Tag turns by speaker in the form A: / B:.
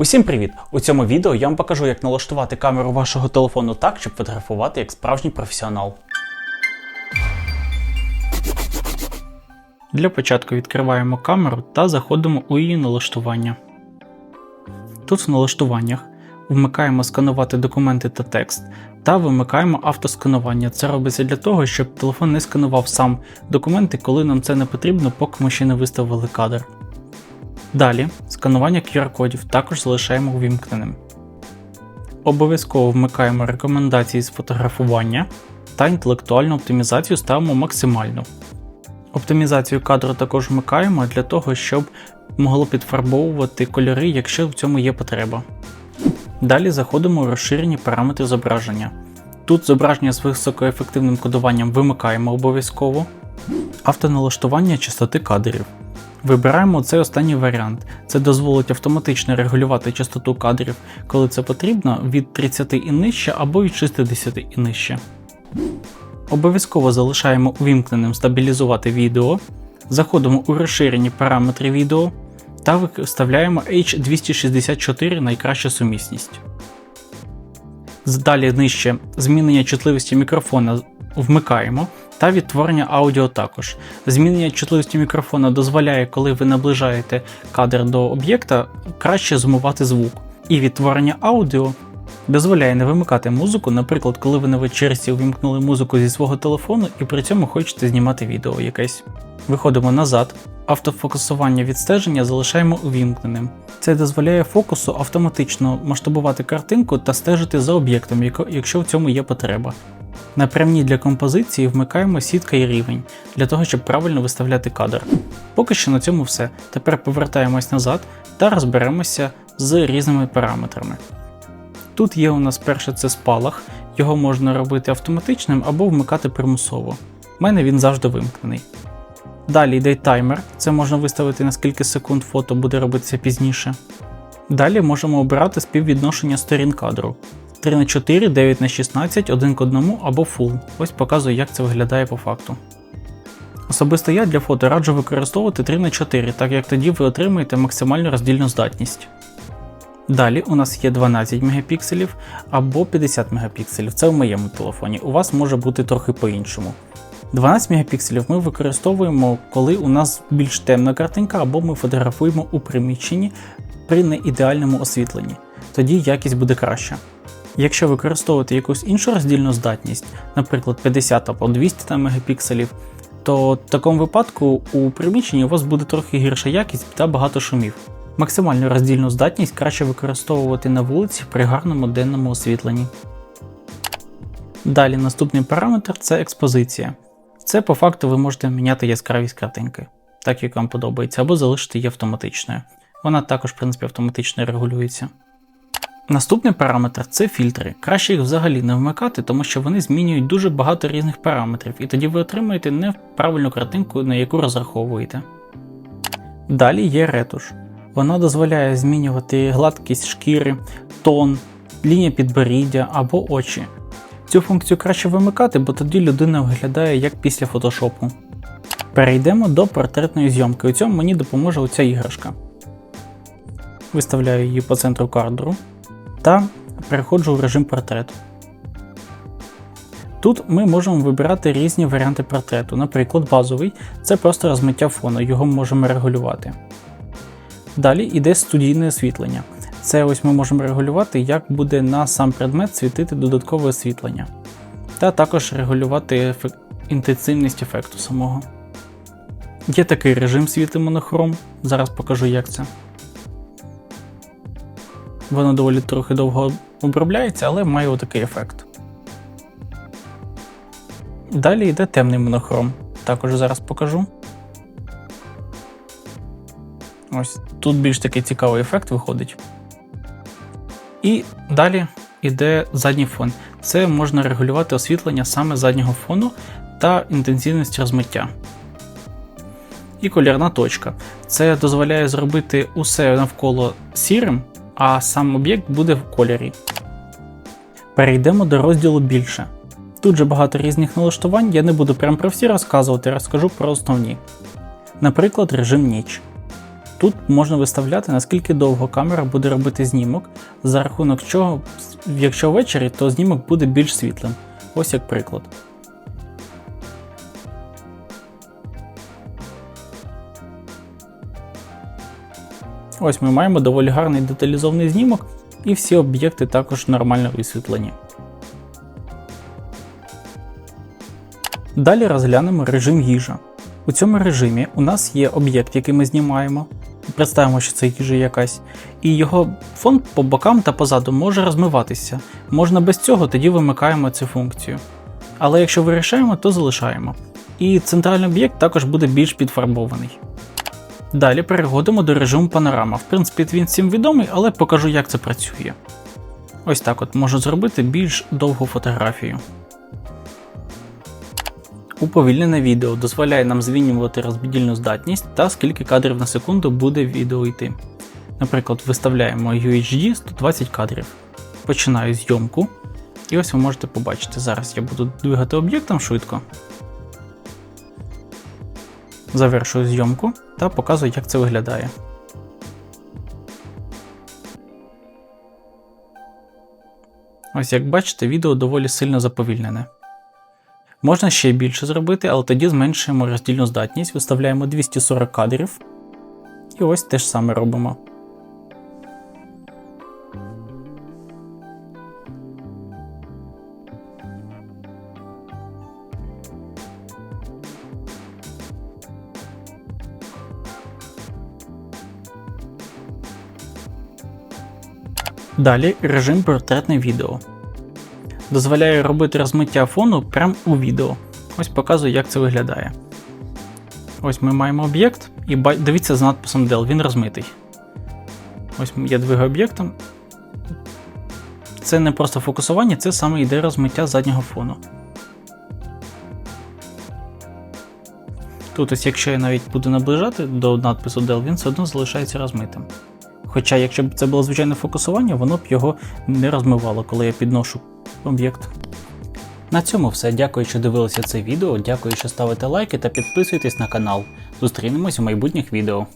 A: Усім привіт! У цьому відео я вам покажу, як налаштувати камеру вашого телефону так, щоб фотографувати як справжній професіонал. Для початку відкриваємо камеру та заходимо у її налаштування. Тут в налаштуваннях вмикаємо сканувати документи та текст та вимикаємо автосканування. Це робиться для того, щоб телефон не сканував сам документи, коли нам це не потрібно, поки ми ще не виставили кадр. Далі сканування QR-кодів також залишаємо увімкненим. Обов'язково вмикаємо рекомендації з фотографування та інтелектуальну оптимізацію ставимо максимальну. Оптимізацію кадру також вмикаємо для того, щоб могло підфарбовувати кольори, якщо в цьому є потреба. Далі заходимо у розширені параметри зображення. Тут зображення з високоефективним кодуванням вимикаємо обов'язково, автоналаштування частоти кадрів. Вибираємо цей останній варіант. Це дозволить автоматично регулювати частоту кадрів, коли це потрібно, від 30 і нижче або від 60 і нижче. Обов'язково залишаємо увімкненим стабілізувати відео, заходимо у розширені параметри відео та виставляємо H264 найкраща сумісність. Далі нижче змінення чутливості мікрофона вмикаємо та відтворення аудіо також. Змінення чутливості мікрофона дозволяє, коли ви наближаєте кадр до об'єкта, краще зумувати звук. І відтворення аудіо дозволяє не вимикати музику, наприклад, коли ви на вечірці увімкнули музику зі свого телефону і при цьому хочете знімати відео якесь. Виходимо назад. Автофокусування відстеження залишаємо увімкненим. Це дозволяє фокусу автоматично масштабувати картинку та стежити за об'єктом, якщо в цьому є потреба. На прямні для композиції вмикаємо сітка і рівень для того, щоб правильно виставляти кадр. Поки що на цьому все. Тепер повертаємось назад та розберемося з різними параметрами. Тут є у нас перше це спалах, його можна робити автоматичним або вмикати примусово. У мене він завжди вимкнений. Далі йде таймер, це можна виставити на скільки секунд фото буде робитися пізніше. Далі можемо обирати співвідношення сторін кадру. 3 на 4, 9 на 16, 1 к 1 або Full. Ось показую, як це виглядає по факту. Особисто я для фото раджу використовувати 3 на 4, так як тоді ви отримаєте максимальну роздільну здатність. Далі у нас є 12 Мп або 50 Мп, це в моєму телефоні. У вас може бути трохи по-іншому. 12 Мп ми використовуємо, коли у нас більш темна картинка, або ми фотографуємо у приміщенні при неідеальному освітленні. Тоді якість буде краща. Якщо використовувати якусь іншу роздільну здатність, наприклад 50 або 200 мегапікселів, то в такому випадку у приміщенні у вас буде трохи гірша якість та багато шумів. Максимальну роздільну здатність краще використовувати на вулиці при гарному денному освітленні. Далі наступний параметр це експозиція. Це по факту ви можете міняти яскравість картинки, так як вам подобається, або залишити її автоматичною. Вона також, в принципі, автоматично регулюється. Наступний параметр це фільтри. Краще їх взагалі не вмикати, тому що вони змінюють дуже багато різних параметрів, і тоді ви отримаєте неправильну картинку, на яку розраховуєте. Далі є ретуш. Вона дозволяє змінювати гладкість шкіри, тон, лінія підборіддя або очі. Цю функцію краще вимикати, бо тоді людина виглядає як після фотошопу. Перейдемо до портретної зйомки. У цьому мені допоможе оця іграшка. Виставляю її по центру кадру та переходжу в режим портрет. Тут ми можемо вибирати різні варіанти портрету. Наприклад, базовий це просто розмиття фону, його можемо регулювати. Далі йде студійне освітлення. Це ось ми можемо регулювати, як буде на сам предмет світити додаткове освітлення. Та також регулювати інтенсивність ефекту самого. Є такий режим світи монохром, зараз покажу як це. Воно доволі трохи довго обробляється, але має отакий ефект. Далі йде темний монохром. Також зараз покажу. Ось тут більш такий цікавий ефект виходить. І далі йде задній фон. Це можна регулювати освітлення саме заднього фону та інтенсивність розмиття. І колірна точка. Це дозволяє зробити усе навколо сірим, а сам об'єкт буде в кольорі. Перейдемо до розділу більше. Тут же багато різних налаштувань, я не буду прям про всі розказувати, розкажу про основні. Наприклад, режим ніч. Тут можна виставляти, наскільки довго камера буде робити знімок, за рахунок чого, якщо ввечері, то знімок буде більш світлим. Ось як приклад. Ось ми маємо доволі гарний деталізований знімок, і всі об'єкти також нормально висвітлені. Далі розглянемо режим їжа. У цьому режимі у нас є об'єкт, який ми знімаємо. Представимо, що це їжа якась, і його фон по бокам та позаду може розмиватися. Можна без цього, тоді вимикаємо цю функцію. Але якщо вирішаємо, то залишаємо. І центральний об'єкт також буде більш підфарбований. Далі переходимо до режиму панорама. В принципі, він всім відомий, але покажу, як це працює. Ось так от можу зробити більш довгу фотографію. Уповільнене відео дозволяє нам змінювати розподільну здатність та скільки кадрів на секунду буде відео йти. Наприклад, виставляємо UHD 120 кадрів. Починаю зйомку. І ось ви можете побачити. Зараз я буду двигати об'єктом швидко. Завершую зйомку та показую, як це виглядає. Ось як бачите, відео доволі сильно заповільнене. Можна ще більше зробити, але тоді зменшуємо роздільну здатність, виставляємо 240 кадрів. І ось те ж саме робимо. Далі режим портретне відео. Дозволяє робити розмиття фону прямо у відео. Ось показую, як це виглядає. Ось ми маємо об'єкт, і дивіться з надписом Del, він розмитий. Ось я двигаю об'єктом. Це не просто фокусування, це саме йде розмиття заднього фону. Тут, ось, якщо я навіть буду наближати до надпису Del, він все одно залишається розмитим. Хоча, якщо б це було звичайне фокусування, воно б його не розмивало, коли я підношу об'єкт. На цьому все. Дякую, що дивилися це відео. Дякую, що ставите лайки та підписуєтесь на канал. Зустрінемось у майбутніх відео.